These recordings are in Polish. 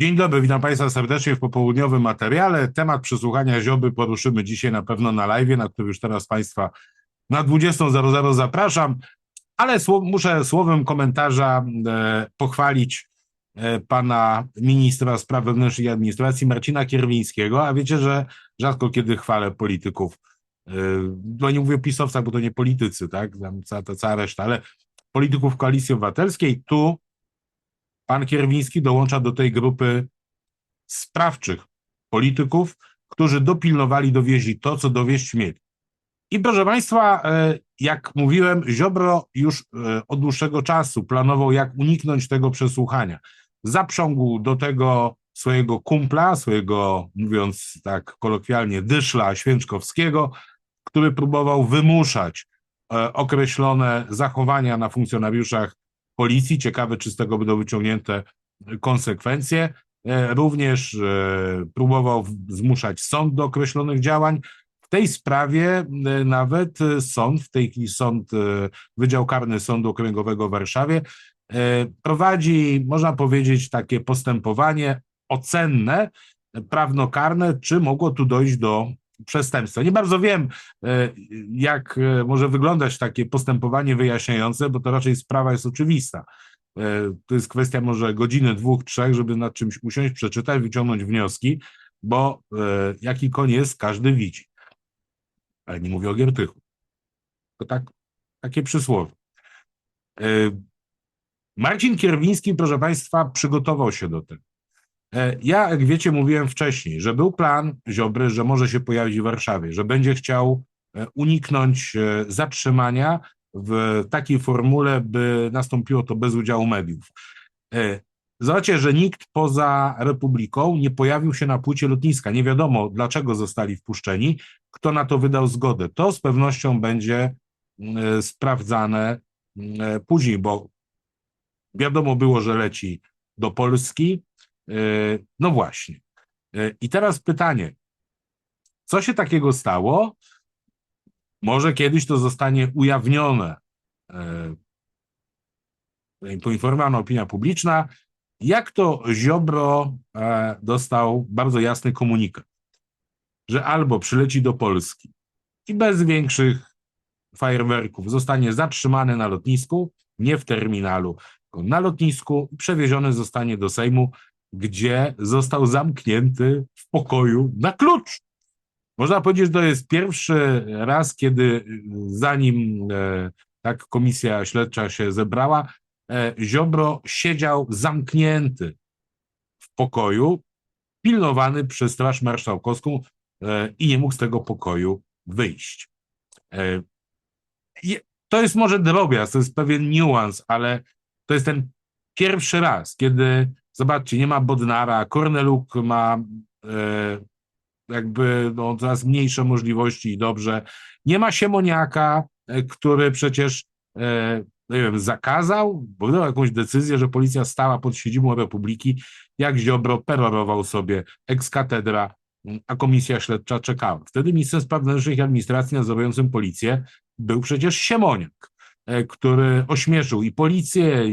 Dzień dobry, witam Państwa serdecznie w popołudniowym materiale. Temat przesłuchania Ziobry poruszymy dzisiaj na pewno na live, na który już teraz Państwa na 20.00 zapraszam, ale słow, muszę słowem komentarza e, pochwalić e, pana ministra spraw wewnętrznych i administracji Marcina Kierwińskiego, a wiecie, że rzadko kiedy chwalę polityków, e, no nie mówię o pisowcach, bo to nie politycy, tak, tam cała, ta cała reszta, ale polityków Koalicji Obywatelskiej, tu pan Kierwiński dołącza do tej grupy sprawczych polityków, którzy dopilnowali, dowieźli to, co dowieść mieli. I proszę Państwa, e, jak mówiłem, Ziobro już e, od dłuższego czasu planował, jak uniknąć tego przesłuchania. Zaprzągł do tego swojego kumpla, swojego, mówiąc tak kolokwialnie, dyszla Święczkowskiego, który próbował wymuszać e, określone zachowania na funkcjonariuszach policji. Ciekawe, czy z tego będą wyciągnięte konsekwencje. E, Również e, próbował zmuszać sąd do określonych działań. W tej sprawie e, nawet sąd, w tej chwili sąd, Wydział Karny Sądu Okręgowego w Warszawie, prowadzi, można powiedzieć, takie postępowanie ocenne, prawnokarne, czy mogło tu dojść do przestępstwa. Nie bardzo wiem, e, jak e, może wyglądać takie postępowanie wyjaśniające, bo to raczej sprawa jest oczywista. E, To jest kwestia może godziny, dwóch, trzech, żeby nad czymś usiąść, przeczytać, wyciągnąć wnioski, bo jaki koń jest, każdy widzi. Ale nie mówię o Giertychu. To tak, takie przysłowie. Marcin Kierwiński, proszę Państwa, przygotował się do tego. E, Ja, jak wiecie, mówiłem wcześniej, że był plan Ziobry, że może się pojawić w Warszawie, że będzie chciał e, uniknąć e, zatrzymania w takiej formule, by nastąpiło to bez udziału mediów. Zobaczcie, że nikt poza Republiką nie pojawił się na płycie lotniska. Nie wiadomo, dlaczego zostali wpuszczeni, kto na to wydał zgodę. To z pewnością będzie mm, sprawdzane mm, później, bo wiadomo było, że leci do Polski. E, No właśnie. E, I teraz pytanie. Co się takiego stało? Może kiedyś to zostanie ujawnione. e, Poinformowana opinia publiczna. Jak to Ziobro dostał bardzo jasny komunikat, że albo przyleci do Polski i bez większych fajerwerków zostanie zatrzymany na lotnisku, nie w terminalu, tylko na lotnisku przewieziony zostanie do Sejmu, gdzie został zamknięty w pokoju na klucz. Można powiedzieć, że to jest pierwszy raz, kiedy y, zanim e, tak komisja śledcza się zebrała, e, Ziobro siedział zamknięty w pokoju, pilnowany przez Straż Marszałkowską e, i nie mógł z tego pokoju wyjść. E, To jest może drobiazg, to jest pewien niuans, ale to jest ten pierwszy raz, kiedy, zobaczcie, nie ma Bodnara, Korneluk ma e, jakby no, coraz mniejsze możliwości i dobrze. Nie ma Siemoniaka, e, który przecież e, nie wiem, zakazał, bo wydał jakąś decyzję, że policja stała pod siedzibą Republiki, jak Ziobro perorował sobie m, a komisja śledcza czekała. Wtedy ministrem spraw wewnętrznych i administracji nadzorującym policję był przecież Siemoniak, który ośmieszył i policję,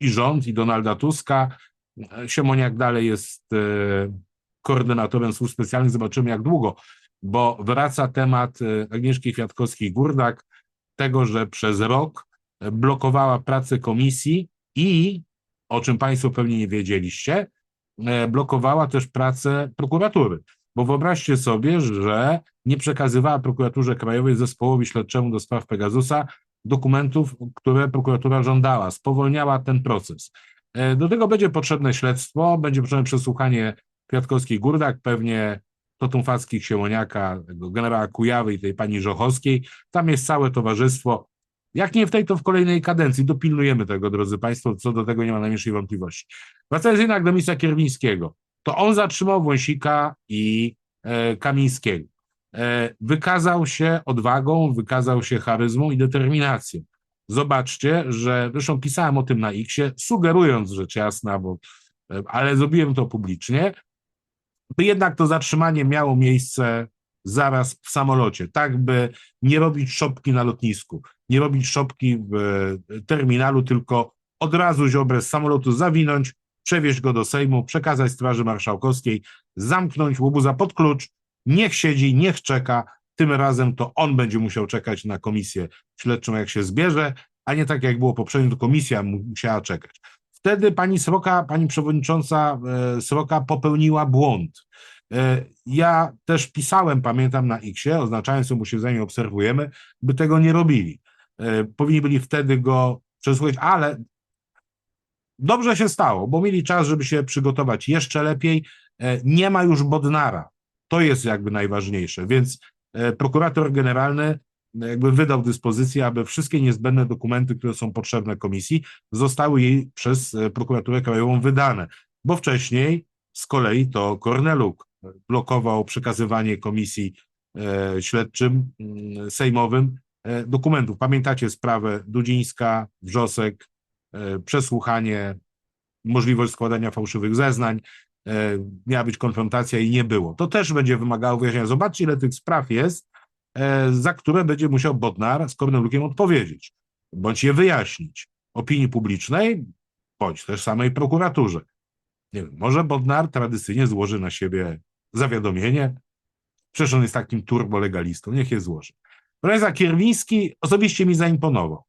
i rząd, i Donalda Tuska. Siemoniak dalej jest e, koordynatorem służb specjalnych, zobaczymy jak długo, bo wraca temat e, Agnieszki Kwiatkowskiej-Gurdak, tego, że przez rok blokowała pracę komisji i, o czym Państwo pewnie nie wiedzieliście, e, blokowała też pracę prokuratury. Bo wyobraźcie sobie, że nie przekazywała prokuraturze krajowej zespołowi śledczemu do spraw Pegasusa dokumentów, które prokuratura żądała, spowolniała ten proces. E, Do tego będzie potrzebne śledztwo, będzie potrzebne przesłuchanie Kwiatkowskiej Gurdak, pewnie Totumfackich Siemoniaka, tego generała Kujawy i tej pani Żochowskiej. Tam jest całe towarzystwo. Jak nie w tej, to w kolejnej kadencji. Dopilnujemy tego, drodzy Państwo, co do tego nie ma najmniejszej wątpliwości. Wracając jednak do ministra Kierwińskiego, to on zatrzymał Wąsika i e, Kamińskiego. E, wykazał się odwagą, wykazał się charyzmą i determinacją. Zobaczcie, że zresztą pisałem o tym na X-ie, sugerując rzecz jasna, bo, e, ale zrobiłem to publicznie, by jednak to zatrzymanie miało miejsce zaraz w samolocie, tak by nie robić szopki na lotnisku, nie robić szopki w e, terminalu, tylko od razu Ziobrę z samolotu zawinąć, przewieźć go do Sejmu, przekazać Straży Marszałkowskiej, zamknąć łobuza pod klucz, niech siedzi, niech czeka. Tym razem to on będzie musiał czekać na komisję śledczą, jak się zbierze, a nie tak jak było poprzednio, to komisja mu- musiała czekać. Wtedy pani Sroka, pani przewodnicząca e, Sroka popełniła błąd. E, Ja też pisałem, pamiętam na X-ie, oznaczając to posiedzenie obserwujemy, by tego nie robili. E, Powinni byli wtedy go przesłuchać, ale dobrze się stało, bo mieli czas, żeby się przygotować jeszcze lepiej. Nie ma już Bodnara. To jest jakby najważniejsze, więc prokurator generalny jakby wydał dyspozycję, aby wszystkie niezbędne dokumenty, które są potrzebne komisji, zostały jej przez e, prokuraturę krajową wydane, bo wcześniej z kolei to Korneluk blokował przekazywanie komisji e, śledczym mm, sejmowym e, dokumentów. Pamiętacie sprawę Dudzińska, Wrzosek, e, przesłuchanie, możliwość składania fałszywych zeznań, e, miała być konfrontacja i nie było. To też będzie wymagało wyjaśnienia. Zobaczcie, ile tych spraw jest, e, za które będzie musiał Bodnar z Kornelukiem odpowiedzieć, bądź je wyjaśnić opinii publicznej, bądź też samej prokuraturze. Nie wiem, może Bodnar tradycyjnie złoży na siebie zawiadomienie, przecież on jest takim turbolegalistą, niech je złoży. Profesor Kierwiński osobiście mi zaimponował,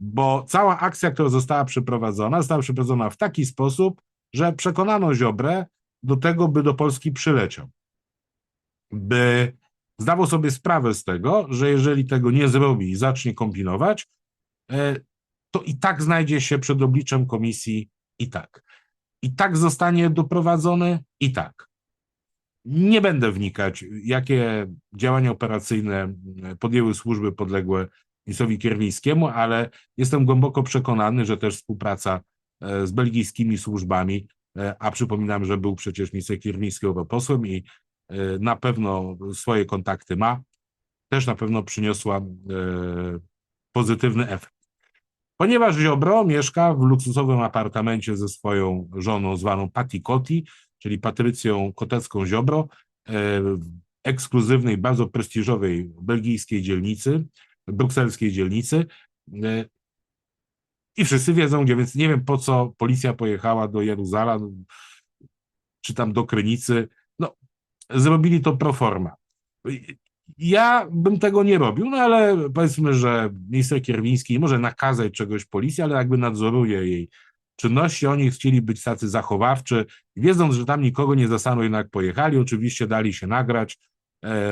bo cała akcja, która została przeprowadzona, została przeprowadzona w taki sposób, że przekonano Ziobrę do tego, by do Polski przyleciał. By zdawał sobie sprawę z tego, że jeżeli tego nie zrobi i zacznie kombinować, e, to i tak znajdzie się przed obliczem komisji i tak. I tak zostanie doprowadzony i tak. Nie będę wnikać, jakie działania operacyjne podjęły służby podległe ministrowi Kierwińskiemu, ale jestem głęboko przekonany, że też współpraca e, z belgijskimi służbami, a przypominam, że był przecież minister Kierwiński europosłem i e, na pewno swoje kontakty ma, też na pewno przyniosła e, pozytywny efekt. Ponieważ Ziobro mieszka w luksusowym apartamencie ze swoją żoną zwaną Patty Coty, czyli Patrycją Kotecką Ziobro, e, w ekskluzywnej, bardzo prestiżowej belgijskiej dzielnicy, brukselskiej dzielnicy. I wszyscy wiedzą gdzie, więc nie wiem po co policja pojechała do Jeruzalem, czy tam do Krynicy. No, zrobili to pro forma. Ja bym tego nie robił, no ale powiedzmy, że minister Kierwiński nie może nakazać czegoś policji, ale jakby nadzoruje jej czynności. Oni chcieli być tacy zachowawczy, wiedząc, że tam nikogo nie zastaną, jednak pojechali. Oczywiście dali się nagrać,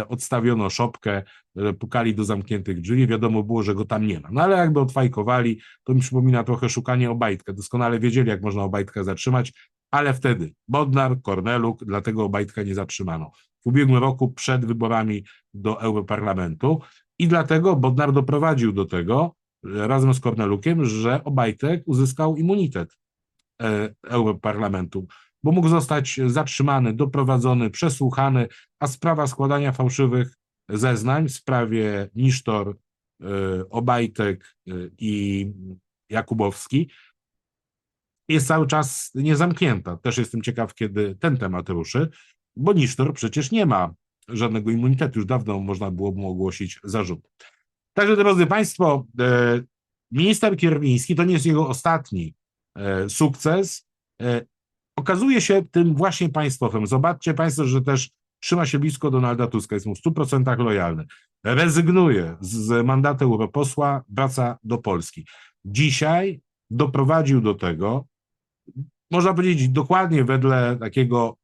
odstawiono szopkę, e, pukali do zamkniętych drzwi, wiadomo było, że go tam nie ma. No ale jakby odfajkowali, to mi przypomina trochę szukanie Obajtka. Doskonale wiedzieli, jak można Obajtka zatrzymać, ale wtedy Bodnar, Korneluk, dlatego Obajtka nie zatrzymano. W ubiegłym roku przed wyborami do Europarlamentu i dlatego Bodnar doprowadził do tego, e, razem z Kornelukiem, że Obajtek uzyskał immunitet e, Europarlamentu, bo mógł zostać zatrzymany, doprowadzony, przesłuchany, a sprawa składania fałszywych zeznań w sprawie Nisztor, e, Obajtek e, i Jakubowski jest cały czas niezamknięta. Też jestem ciekaw, kiedy ten temat ruszy, bo Nisztor przecież nie ma żadnego immunitetu. Już dawno można było mu ogłosić zarzut. Także, drodzy Państwo, e, minister Kierwiński to nie jest jego ostatni sukces. Okazuje się tym właśnie państwowym. Zobaczcie Państwo, że też trzyma się blisko Donalda Tuska, jest mu w 100% lojalny. Rezygnuje z mandatu europosła, wraca do Polski. Dzisiaj doprowadził do tego, można powiedzieć dokładnie wedle takiego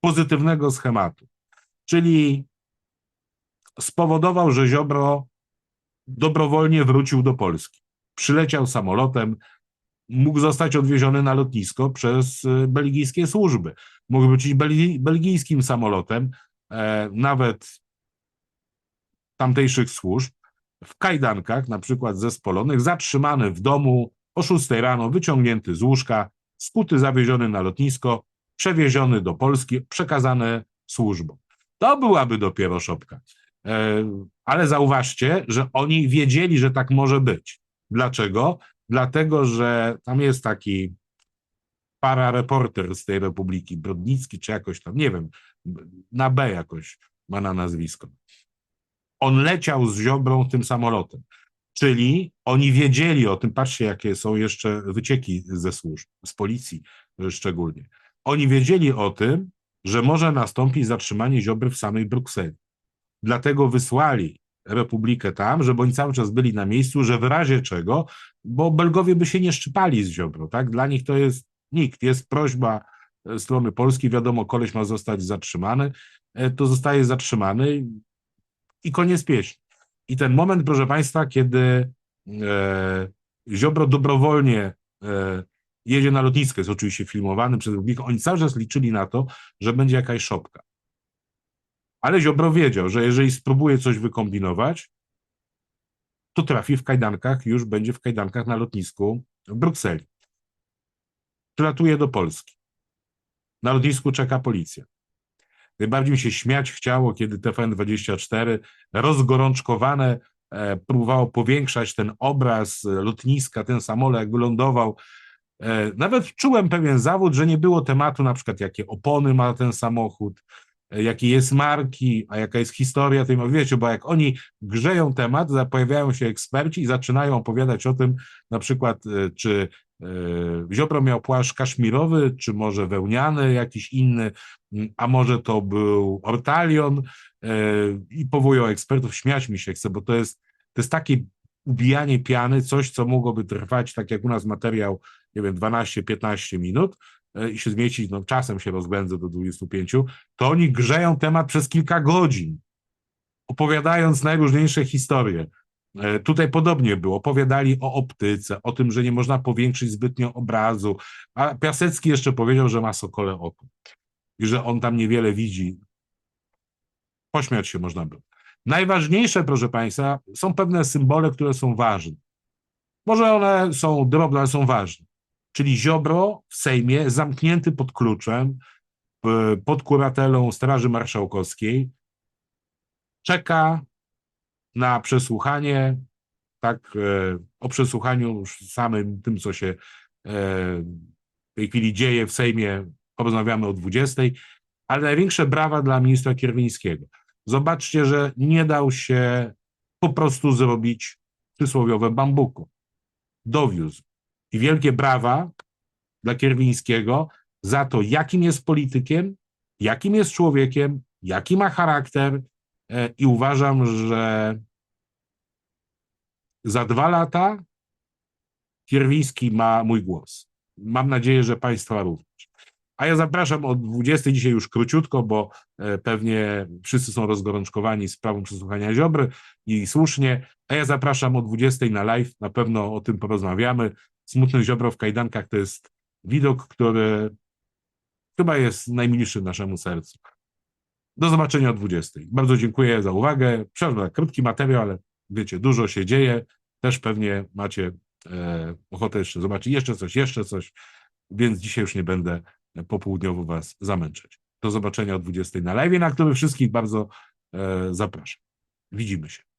pozytywnego schematu, czyli spowodował, że Ziobro dobrowolnie wrócił do Polski. Przyleciał samolotem, mógł zostać odwieziony na lotnisko przez y, belgijskie służby. Mógł belgi- belgijskim samolotem, e, nawet tamtejszych służb, w kajdankach, na przykład zespolonych, zatrzymany w domu o 6 rano, wyciągnięty z łóżka, skuty zawieziony na lotnisko, przewieziony do Polski, przekazany służbom. To byłaby dopiero szopka. E, Ale zauważcie, że oni wiedzieli, że tak może być. Dlaczego? Dlatego, że tam jest taki parareporter z tej Republiki, Brodnicki czy jakoś tam, nie wiem, na B jakoś ma na nazwisko. On leciał z Ziobrą tym samolotem. Czyli oni wiedzieli o tym, patrzcie, jakie są jeszcze wycieki ze służb, z policji szczególnie. Oni wiedzieli o tym, że może nastąpić zatrzymanie Ziobry w samej Brukseli. Dlatego wysłali Republikę tam, żeby oni cały czas byli na miejscu, że w razie czego, bo Belgowie by się nie szczypali z Ziobro, tak? Dla nich to jest nikt. Jest prośba e, strony polskiej, wiadomo, koleś ma zostać zatrzymany, e, to zostaje zatrzymany i koniec pieśni. I ten moment, proszę Państwa, kiedy e, Ziobro dobrowolnie e, jedzie na lotnisko, jest oczywiście filmowany przez Republikę, oni cały czas liczyli na to, że będzie jakaś szopka. Ale Ziobro wiedział, że jeżeli spróbuje coś wykombinować, to trafi w kajdankach, już będzie w kajdankach na lotnisku w Brukseli. Przylatuje do Polski. Na lotnisku czeka policja. Najbardziej mi się śmiać chciało, kiedy TVN24 rozgorączkowane e, próbowało powiększać ten obraz lotniska, ten samolot, jak wylądował. E, nawet czułem pewien zawód, że nie było tematu, na przykład jakie opony ma ten samochód, jakie jest marki, a jaka jest historia tej, wiecie, bo jak oni grzeją temat, pojawiają się eksperci i zaczynają opowiadać o tym, na przykład, e, czy e, Ziobro miał płaszcz kaszmirowy, czy może wełniany, jakiś inny, a może to był ortalion e, i powołują ekspertów, śmiać mi się chce, bo to jest, to jest takie ubijanie piany, coś, co mogłoby trwać, tak jak u nas materiał, nie wiem, 12-15 minut i się zmieścić, no czasem się rozbędzę do 25, to oni grzeją temat przez kilka godzin, opowiadając najróżniejsze historie. E, Tutaj podobnie było. Opowiadali o optyce, o tym, że nie można powiększyć zbytnio obrazu. A Piasecki jeszcze powiedział, że ma sokole oko i że on tam niewiele widzi. Pośmiać się można było. Najważniejsze, proszę Państwa, są pewne symbole, które są ważne. Może one są drobne, ale są ważne. Czyli Ziobro w Sejmie, zamknięty pod kluczem, pod kuratelą Straży Marszałkowskiej, czeka na przesłuchanie, tak, e, o przesłuchaniu już samym tym, co się e, w tej chwili dzieje w Sejmie, porozmawiamy o 20, ale największe brawa dla ministra Kierwińskiego. Zobaczcie, że nie dał się po prostu zrobić przysłowiowe bambuku. Dowiózł. I wielkie brawa dla Kierwińskiego za to, jakim jest politykiem, jakim jest człowiekiem, jaki ma charakter e, i uważam, że za dwa lata Kierwiński ma mój głos. Mam nadzieję, że Państwa również. A ja zapraszam o 20 dzisiaj już króciutko, bo e, pewnie wszyscy są rozgorączkowani sprawą przesłuchania Ziobry i słusznie. A ja zapraszam o 20 na live, na pewno o tym porozmawiamy. Smutny Ziobro w kajdankach to jest widok, który chyba jest najmilszy naszemu sercu. Do zobaczenia o 20. Bardzo dziękuję za uwagę. Przepraszam, krótki materiał, ale wiecie, dużo się dzieje. Też pewnie macie e, ochotę jeszcze zobaczyć jeszcze coś, jeszcze coś, więc dzisiaj już nie będę popołudniowo Was zamęczać. Do zobaczenia o 20 na live, na który wszystkich bardzo e, zapraszam. Widzimy się.